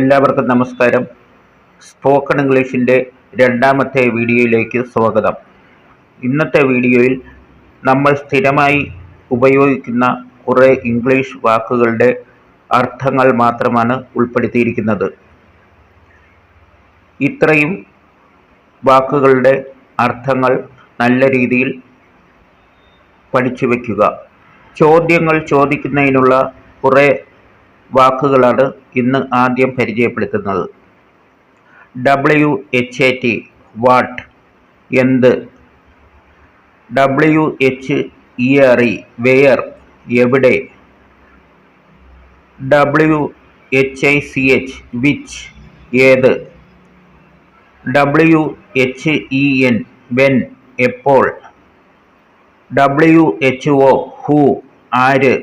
എല്ലാവർക്കും നമസ്കാരം. സ്പോക്കൺ ഇംഗ്ലീഷിന്റെ രണ്ടാമത്തെ വീഡിയോയിലേക്ക് സ്വാഗതം. ഇന്നത്തെ വീഡിയോയിൽ നമ്മൾ സ്ഥിരമായി ഉപയോഗിക്കുന്ന കുറേ ഇംഗ്ലീഷ് വാക്കുകളുടെ അർത്ഥങ്ങൾ മാത്രമാണ് ഉൾപ്പെടുത്തിയിരിക്കുന്നത്. ഇത്രയും വാക്കുകളുടെ അർത്ഥങ്ങൾ നല്ല രീതിയിൽ പഠിച്ചു വയ്ക്കുക. ചോദ്യങ്ങൾ ചോദിക്കുന്നതിനുള്ള കുറേ വാക്കുകളാണ് ഇന്ന് ആദ്യം പരിചയപ്പെടുത്തുന്നത്. W H A T what എന്ത്? W H E R E where എവിടെ? W H I C H which ഏത്? W H E N when എപ്പോൾ? ഡബ്ല്യു എച്ച് ഒ ഹൂ ആര്?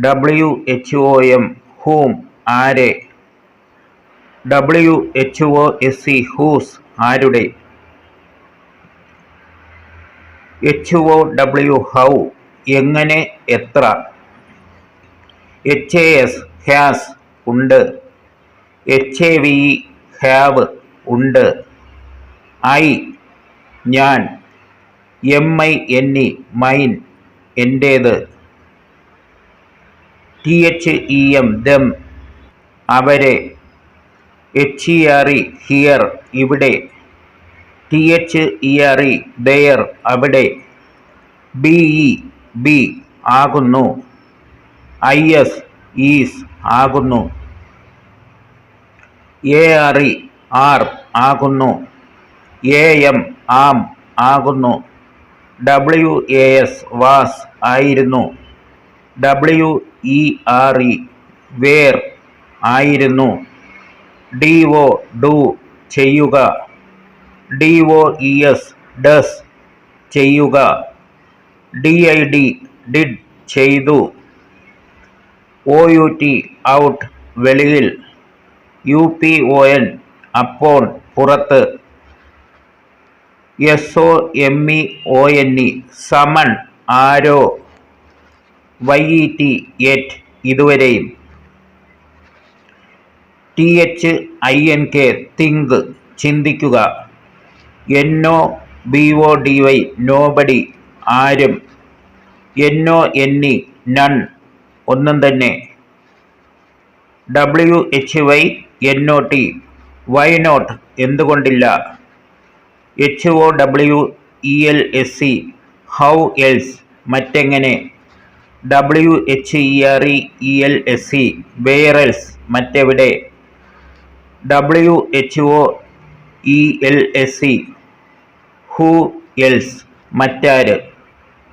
W H O M whom ആരെ? W H O S C whose ആരുടെ? H O W how എങ്ങനെ എത്ര? H A S has ഉണ്ട്. H A V have ഉണ്ട്. I ഞാൻ. M I N E mine എന്റേത്. T H E M them അവരെ. H E R E here ഇവിടെ. T H E R E there അവിടെ. B E be ആകുന്നു. I S is ആകുന്നു. A R E are ആകുന്നു. A M am ആകുന്നു. W A S was ആയിരുന്നു. W E R E were ആയിരുന്നു. D O do ചെയ്യുക. D O E S does ചെയ്യുക. D I D did ചെയ്തു. O U T out വെളിയിൽ. U P O N upon പുറത്ത്. S O M E O N E someone ആരോ Y E T yet ഇതുവരെയും. T H I N K think ചിന്തിക്കുക. N O B O D Y nobody ആരും. N O N E none ഒന്നും തന്നെ. W H Y N O T why not എന്തുകൊണ്ടില്ല? H O W E L S C how else മറ്റെങ്ങനെ? W H E R E E L S C where else മറ്റെവിടെ? W H O E L S C who else മറ്റാര്?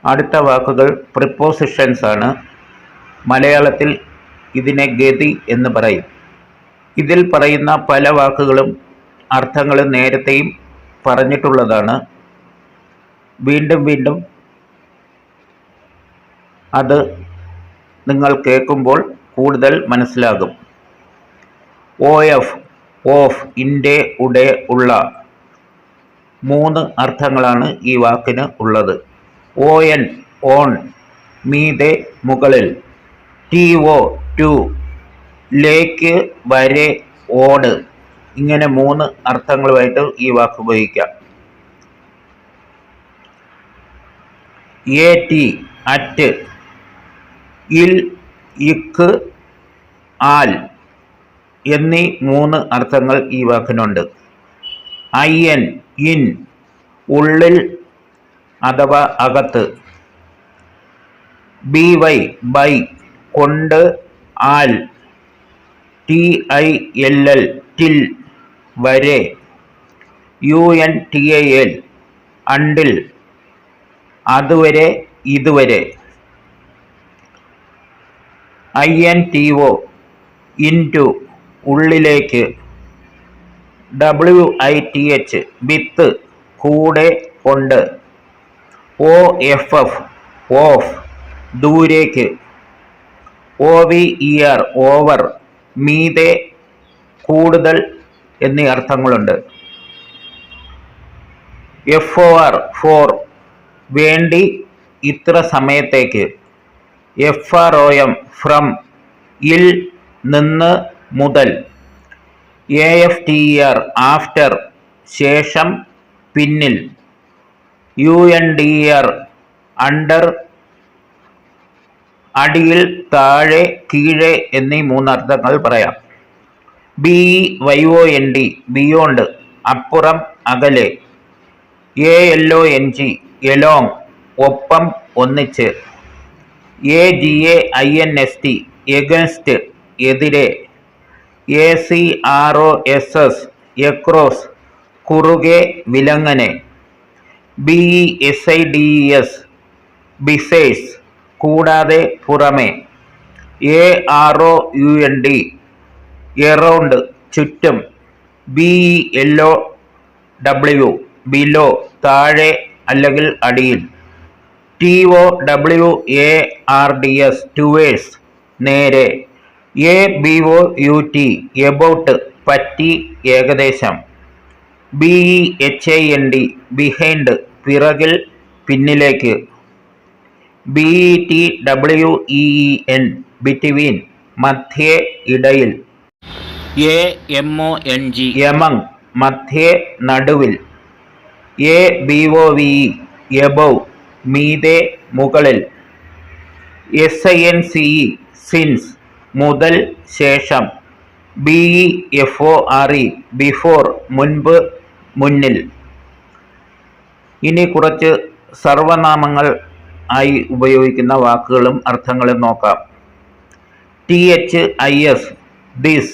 അടുത്ത വാക്കുകൾ prepositions ആണ്. മലയാളത്തിൽ ഇതിനെ ഗതി എന്ന് പറയും. ഇതിൽ പറയുന്ന പല വാക്കുകളും അർത്ഥങ്ങളും നേരത്തെയും പറഞ്ഞിട്ടുള്ളതാണ്. വീണ്ടും വീണ്ടും അത് നിങ്ങൾ കേൾക്കുമ്പോൾ കൂടുതൽ മനസ്സിലാകും. ഒ എഫ് ഓഫ് ഇന്റെ ഉടെ ഉള്ള മൂന്ന് അർത്ഥങ്ങളാണ് ഈ വാക്കിന് ഉള്ളത്. ഒ എൻ ഓൺ മീതെ മുകളിൽ. ടി ഒ ടു ലേക്ക് വരെ ഓട് ഇങ്ങനെ മൂന്ന് അർത്ഥങ്ങളുമായിട്ട് ഈ വാക്ക് ഉപയോഗിക്കാം. എ ടി അറ്റ് ഇൽ ഇക്ക് ആൽ എന്നീ മൂന്ന് അർത്ഥങ്ങൾ ഈ വാക്കിനുണ്ട്. അയ്യൻ ഇൻ ഉള്ളിൽ അഥവാ അകത്ത്. ബി വൈ ബൈ കൊണ്ട് all. T I L L till വരെ. U N T A L until അതുവരെ ഇതുവരെ. I N T O into ഉള്ളിലേക്ക് W I T H with കൂടെ കൊണ്ട് ഒ എഫ് എഫ് ഓഫ് ദൂരേക്ക് O V E R over മീതെ കൂടുതൽ എന്നീ അർത്ഥങ്ങളുണ്ട്. എഫ് ഒ ആർ ഫോർ വേണ്ടി ഇത്ര സമയത്തേക്ക് F R O M from ഇൽ നിന്ന് മുതൽ A F T R after ശേഷം പിന്നിൽ U N D R under അടിയിൽ താഴെ കീഴെ എന്നീ മൂന്നർത്ഥങ്ങൾ പറയാം. B E Y O N D beyond അപ്പുറം അകലെ A L O N G along ഒപ്പം ഒന്നിച്ച് A G A I N S T against എതിരെ. A C R O S S across കുറുകെ വിലങ്ങനെ. B E S I D E S besides കൂടാതെ പുറമെ. A R O U N D around ചുറ്റും. B E L O W below താഴെ അല്ലെങ്കിൽ അടിയിൽ. T O W A R D S towards നേരെ. A B O U T about പറ്റി ഏകദേശം. B E H I N D behind പിറകിൽ പിന്നിലേക്ക്. B E T W E E N between മധ്യേ ഇടയിൽ. A M O N G among മധ്യേ നടുവിൽ. A B O V E above മീതെ മുകളിൽ S I N C E since മുതൽ ശേഷം B E F O R E before മുൻപ് മുന്നിൽ. ഇനി കുറച്ച് സർവനാമങ്ങൾ ആയി ഉപയോഗിക്കുന്ന വാക്കുകളും അർത്ഥങ്ങളും നോക്കാം. T H I S this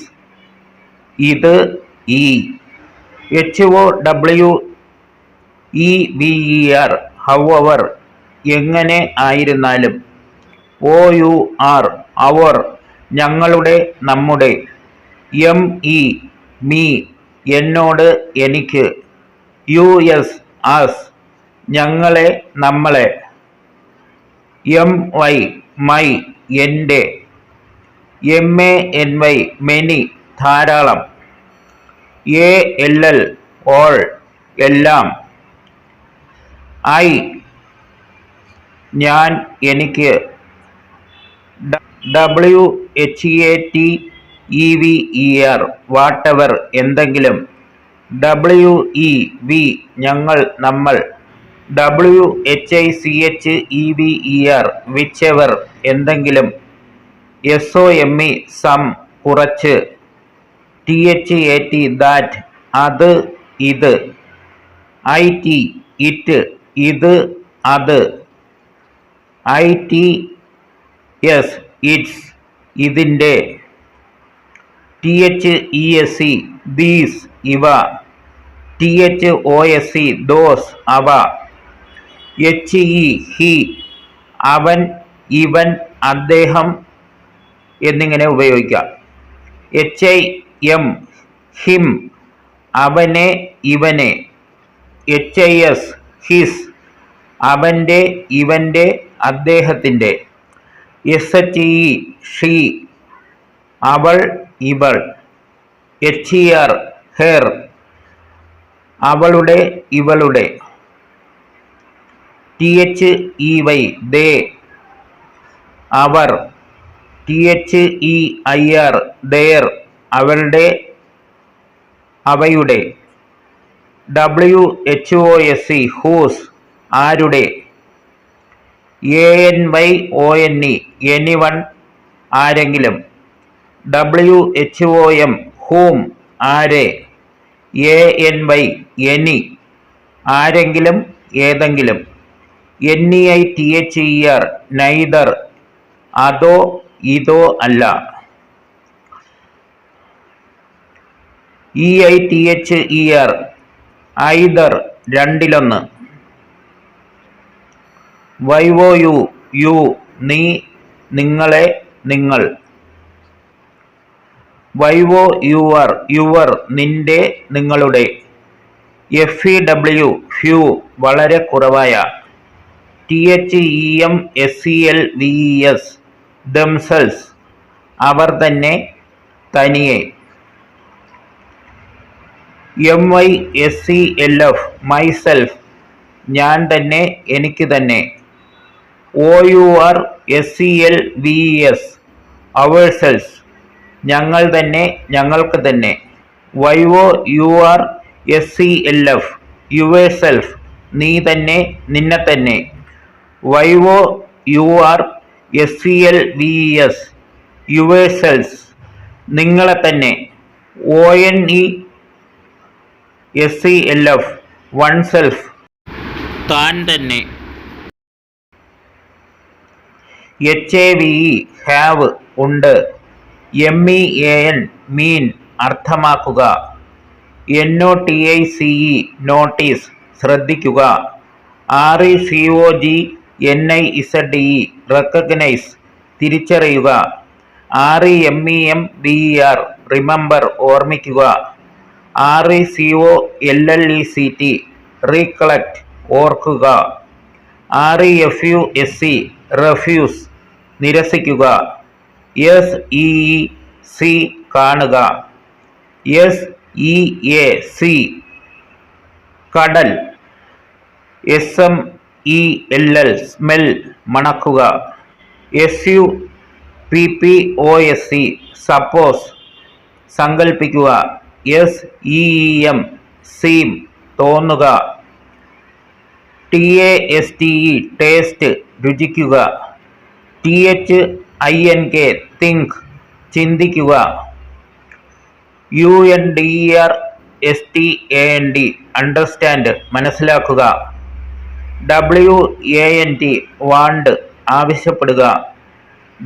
ഇത് ഈ. H O W E V E R however എങ്ങനെ ആയിരുന്നാലും. ഒ യു ആർ അവർ ഞങ്ങളുടെ നമ്മുടെ. എം ഇ മീ എന്നോട് എനിക്ക്. യു എസ് ആസ് ഞങ്ങളെ നമ്മളെ. എം വൈ മൈ എന്റെ. M A N Y many ധാരാളം. എ എൽ എൽ ഓൾ എല്ലാം. ഐ ഞാൻ എനിക്ക് W H A T E V E R whatever എന്തെങ്കിലും. ഡബ്ല്യു ഇ വി ഞങ്ങൾ നമ്മൾ. W H I C H E V E R whichever എന്തെങ്കിലും. S O M E some കുറച്ച്. T H A T that. അത് ഇത്. I T it. ഇത് അത്. I T S it's ഇതിന്റെ. T H E S C these ഇവ. T H O S C those അവ. H E he അവൻ ഇവൻ അദ്ദേഹം എന്നിങ്ങനെ ഉപയോഗിക്കാം. എച്ച് ഐ എം ഹിം അവനെ ഇവനെ. എച്ച് ഐ എസ് ഹിസ് അവന്റെ ഇവന്റെ അദ്ദേഹത്തിന്റെ. എസ് എച്ച് ഇ ഷീ അവൾ ഇവൾ. എച്ച് ഇ ആർ ഹെർ അവളുടെ ഇവളുടെ. T H E Y they our. T H E I R their അവളുടെ അവയുടെ. W H O S E whose ആരുടെ? A N Y O N E anyone ആരെങ്കിലും. W H O M whom ആരെ? A N Y any ആരെങ്കിലും ഏതെങ്കിലും. N E I T H E R neither അതോ ഇതോ അല്ല. E I T H E R either രണ്ടിലൊന്ന്. Vivo U you നീ നിങ്ങളെ നിങ്ങൾ. വൈവോ യുവർ യുവർ നിന്റെ നിങ്ങളുടെ. എഫ് ഇ ഡബ്ല്യു ഫ്യൂ വളരെ കുറവായ. T H E M S C L V S themselves അവർ തന്നെ തനിയെ. M Y S C L F myself ഞാൻ തന്നെ എനിക്ക് തന്നെ. O U R S C L V S ourselves ഞങ്ങൾ തന്നെ ഞങ്ങൾക്ക് തന്നെ. Y O U R S C L F yourself self നീ തന്നെ നിന്നെ തന്നെ. Y O U R S C L V S yourselves selves നിങ്ങളെ തന്നെ. O N E S C L F oneself താൻ തന്നെ. H A V E have ഉണ്ട്. M E A N mean അർത്ഥമാക്കുക. N O T I C E notice ശ്രദ്ധിക്കുക. R E C O G N I Z E recognize തിരിച്ചറിയുക. R E M E M B E R remember ഓർമ്മിക്കുക. R E C O L L E C T recollect ഓർക്കുക. R E F U S C refuse നിരസിക്കുക. S E see കാണുക. S E A sea കടൽ. S M E L L smell മണക്കുക. S U P P O S C suppose സങ്കൽപ്പിക്കുക. S E M seem തോന്നുക. T A S T E taste രുചിക്കുക. T H I N K think ചിന്തിക്കുക. U N D R S T A N D understand മനസ്സിലാക്കുക. W A N T want ആവശ്യപ്പെടുക.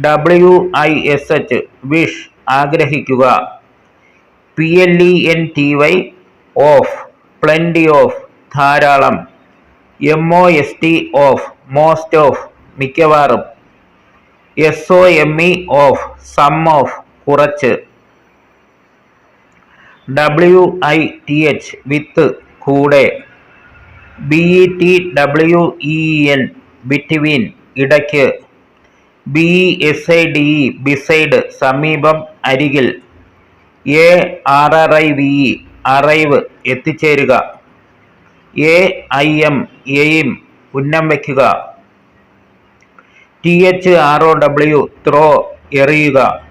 W I S H wish ആഗ്രഹിക്കുക. P L E N T Y of plenty of ധാരാളം. M O S T of most of മിക്കവാറും. S O M E of some of കുറച്ച്. W I T H with കൂടെ. B E T W E N between ഇടയ്ക്ക്. B S I D E beside സമീപം അരികിൽ. A R R I V E arrive എത്തിച്ചേരുക. A I M aim ഉന്നം വയ്ക്കുക. T H R O W throw എറിയുക.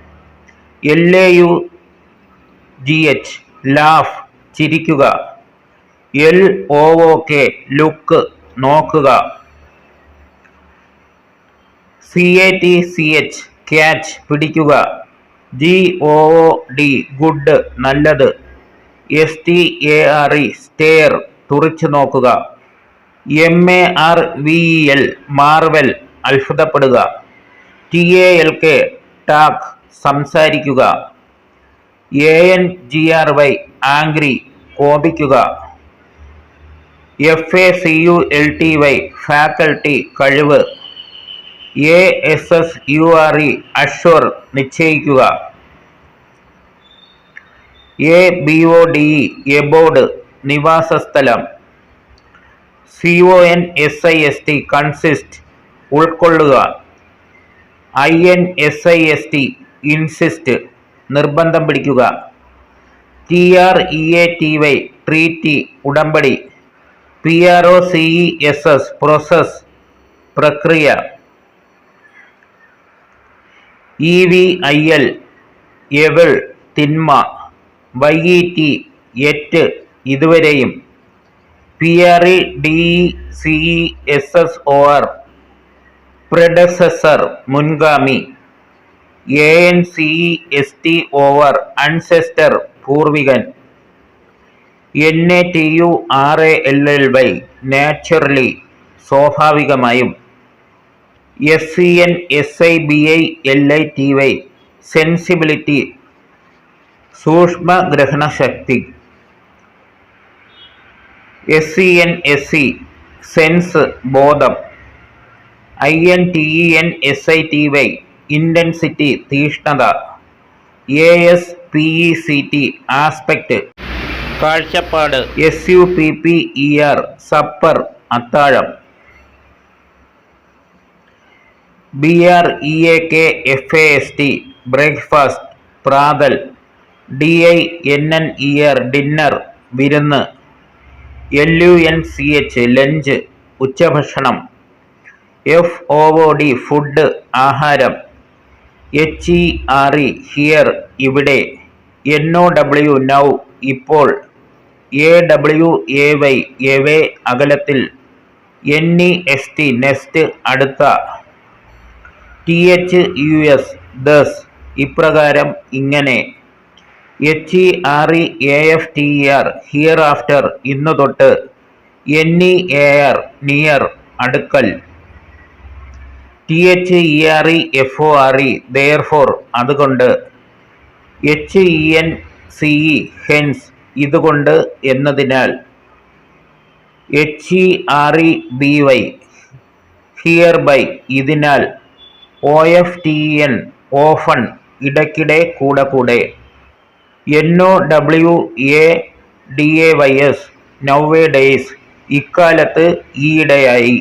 L A U G H laugh ചിരിക്കുക. L O O K look നോക്കുക. C A T C H catch പിടിക്കുക. G O D good നല്ലത്. S T A R E stare തുറിച്ചു നോക്കുക. M A R V L marvel അത്ഭുതപ്പെടുക. T A L K talk സംസാരിക്കുക. A N G R Y angry കോപിക്കുക. F A C U L T Y faculty കഴിവ്. A S S U R E assure നിശ്ചയിക്കുക. A B O D E abode നിവാസസ്ഥലം. C O N S I S T consist ഉൾക്കൊള്ളുക. I N S I S T insist നിർബന്ധം പിടിക്കുക. T R E A T Y treaty ഉടമ്പടി. P R O C E S S process പ്രക്രിയ. E V I L evil തിന്മ Y E T yet ഇതുവരെയും. P R E D C E S S O R predecessor മുൻഗാമി. A N C S T over ancestor പൂർവികൻ. N A T U R A L L Y naturally സ്വാഭാവികമായും. S C N S I B I L I T Y sensibility സൂക്ഷ്മഗ്രഹണശക്തി S C N S C sense ബോധം I N T E N S I T Y intensity തീഷ്ണത A S P E C T aspect കാഴ്ചപ്പാട്. S U P P E R supper അത്താഴം B R E A K F A S T breakfast പ്രാതൽ D I N N E R dinner വിരുന്ന് L U N C H lunch ഉച്ചഭക്ഷണം F O O D food ആഹാരം H E R E here ഇവിടെ N O W now ഇപ്പോൾ A W A Y away അകലത്തിൽ N E S T nest അടുത്ത T H U S thus ഇപ്രകാരം ഇങ്ങനെ. H E R E A F T E R hereafter ഇന്നു തൊട്ട്. N E A R near അടുക്കൽ. T H E R E F O R E therefore അതുകൊണ്ട്. H E N C E hence ഇതുകൊണ്ട് എന്നതിനാൽ. H E R E B Y hereby ഇതിനാൽ. O F T N often ഇടയ്ക്കിടെ കൂടെ കൂടെ. N O W A D A Y S nowadays ഇക്കാലത്ത് ഈയിടെയായി.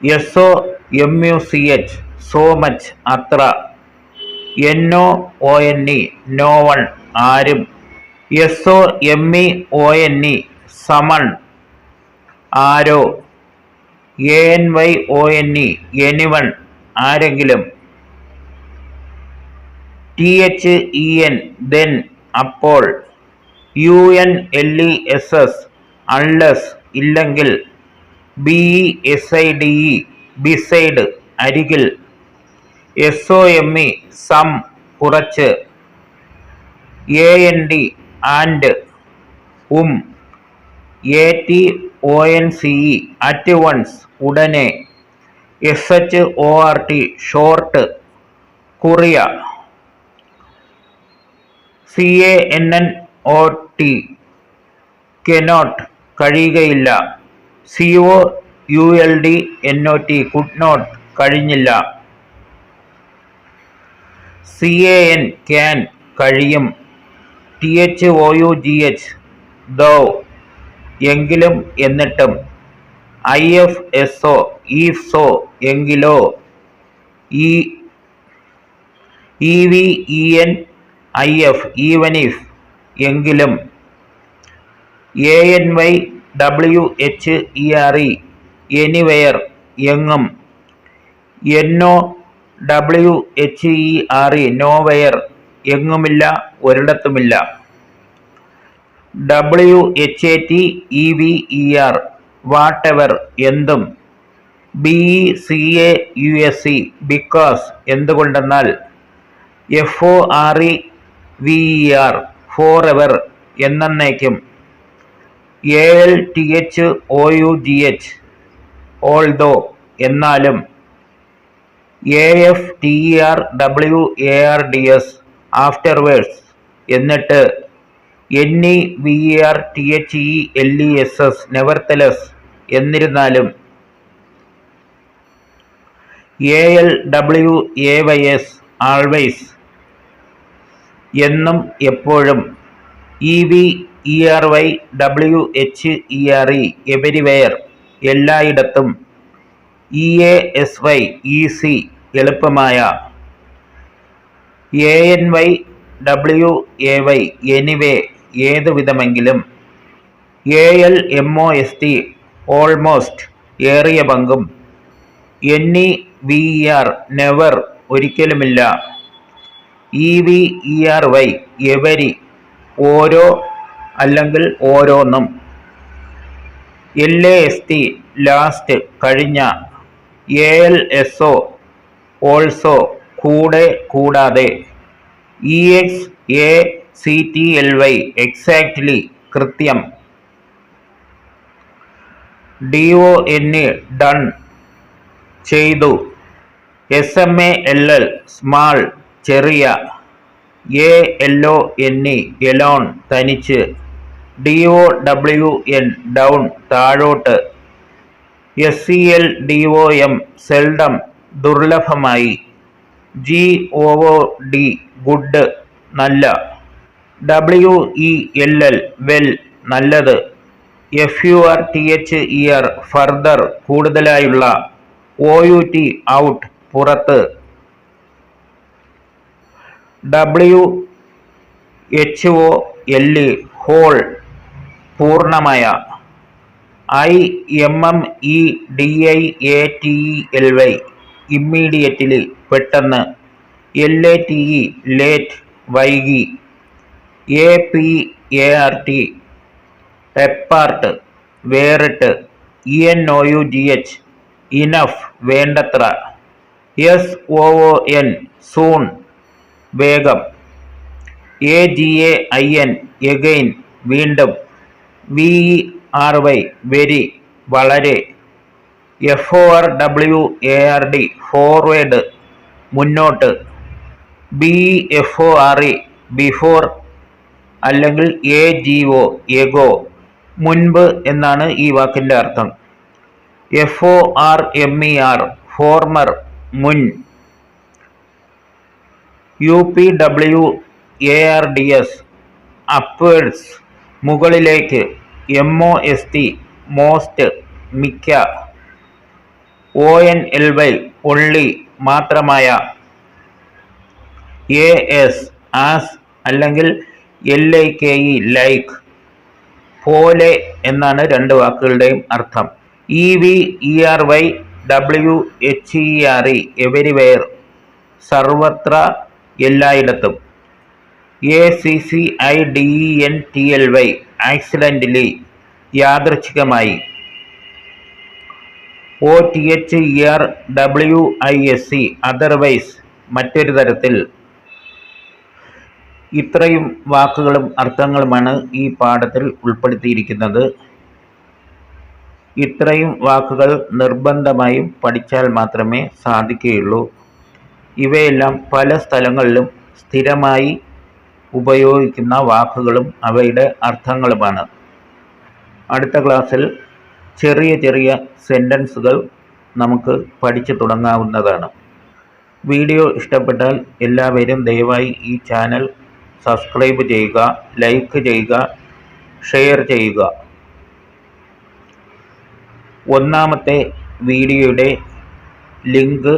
S O M U C H so much അത്ര. N O O N E no one ആരും. S O M E O N E someone arrow. A N Y O N E anyone ആരെങ്കിലും T H E N then അപ്പോൾ U N L E S S unless ഇല്ലെങ്കിൽ B E S I D E beside അരികിൽ S O M E some കുറച്ച് A N D and ഉം A T O N C E at once ഉടനെ S H O R T short കുറിയ C A N N O T cannot കഴിയുകയില്ല. C O U L D N O T could not കഴിഞ്ഞില്ല. C A N can കഴിയും. T H O U G H though എങ്കിലും എന്നിട്ടും. I F S O if so എങ്കിലോ E V E N I F even if എങ്കിലും A N Y W H E R E anywhere എങ്ങും N O W H E R E nowhere എങ്ങുമില്ല ഒരിടത്തുമില്ല. W H A T E V E R whatever എന്തും. B E C A U S C because എന്തുകൊണ്ടെന്നാൽ F O R E V E R forever എന്നേക്കും A L T H O U G H although എന്നാലും A F T R W A R D S afterwards എന്നിട്ട് N E V E R T H E L E S S nevertheless എന്നിരുന്നാലും A L W A Y S always എന്നും എപ്പോഴും E V E R Y W H E R E everywhere എല്ലായിടത്തും E A S Y E C എളുപ്പമായ A N Y W A Y anyway ഏതു വിധമെങ്കിലും. A L M O S T almost ഏറിയ പങ്കും. N E V E R never ഒരിക്കലുമില്ല. E V E R Y every ഓരോ അല്ലെങ്കിൽ ഓരോന്നും. L A S T last കഴിഞ്ഞ A L S O also കൂടെ കൂടാതെ E X A C T L Y exactly കൃത്യം. D O N E done ചെയ്തു. S M A L L small ചെറിയ. A L O N E alone തനിച്ച്. D O W N down താഴോട്ട്. S C L D O M seldom ദുർലഭമായി. G O D good നല്ല. W E L L well നല്ലത്. F U R T H E R further കൂടുതലായുള്ള O U T out പുറത്ത്. W H O L E whole പൂർണമായ. I M M E D I A T E L Y immediately പെട്ടെന്ന്. L A T E late വൈകി. A P A R T apart വേറിട്ട് E N O U G H enough വേണ്ടത്ര S O O N soon വേഗം A G A I N again വീണ്ടും V E R Y very വളരെ F O R W A R D forward മുന്നോട്ട് B F O R E before അല്ലെങ്കിൽ A G O ago മുൻപ് എന്നാണ് ഈ വാക്കിന്റെ അർത്ഥം. F O R M E R former മുൻ. U P W A R D S upwards മുകളിലേക്ക്. M O S T most മിക്ക. O N L Y only മാത്രമായ. എ എസ് ആസ് അല്ലെങ്കിൽ L I K E like പോലെ എന്നാണ് രണ്ട് വാക്കുകളുടെയും അർത്ഥം. E V E R Y W H E R E everywhere സർവത്ര എല്ലായിടത്തും. A C C I D E N T L Y accidentally യാദൃച്ഛികമായി. O T H E R W I S C otherwise മറ്റൊരു തരത്തിൽ ഇത്രയും വാക്കുകളും അർത്ഥങ്ങളുമാണ് ഈ പാഠത്തിൽ ഉൾപ്പെടുത്തിയിരിക്കുന്നത്. ഇത്രയും വാക്കുകൾ നിർബന്ധമായും പഠിച്ചാൽ മാത്രമേ സാധിക്കുകയുള്ളൂ. ഇവയെല്ലാം പല സ്ഥലങ്ങളിലും സ്ഥിരമായി ഉപയോഗിക്കുന്ന വാക്കുകളും അവയുടെ അർത്ഥങ്ങളുമാണ്. അടുത്ത ക്ലാസ്സിൽ ചെറിയ ചെറിയ സെന്റൻസുകൾ നമുക്ക് പഠിച്ചു തുടങ്ങാവുന്നതാണ്. വീഡിയോ ഇഷ്ടപ്പെട്ടാൽ എല്ലാവരും ദയവായി ഈ ചാനൽ സബ്സ്ക്രൈബ് ചെയ്യുക ലൈക്ക് ചെയ്യുക ഷെയർ ചെയ്യുക. ഒന്നാമത്തെ വീഡിയോയുടെ ലിങ്ക്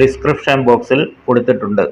ഡിസ്ക്രിപ്ഷൻ ബോക്സിൽ കൊടുത്തിട്ടുണ്ട്.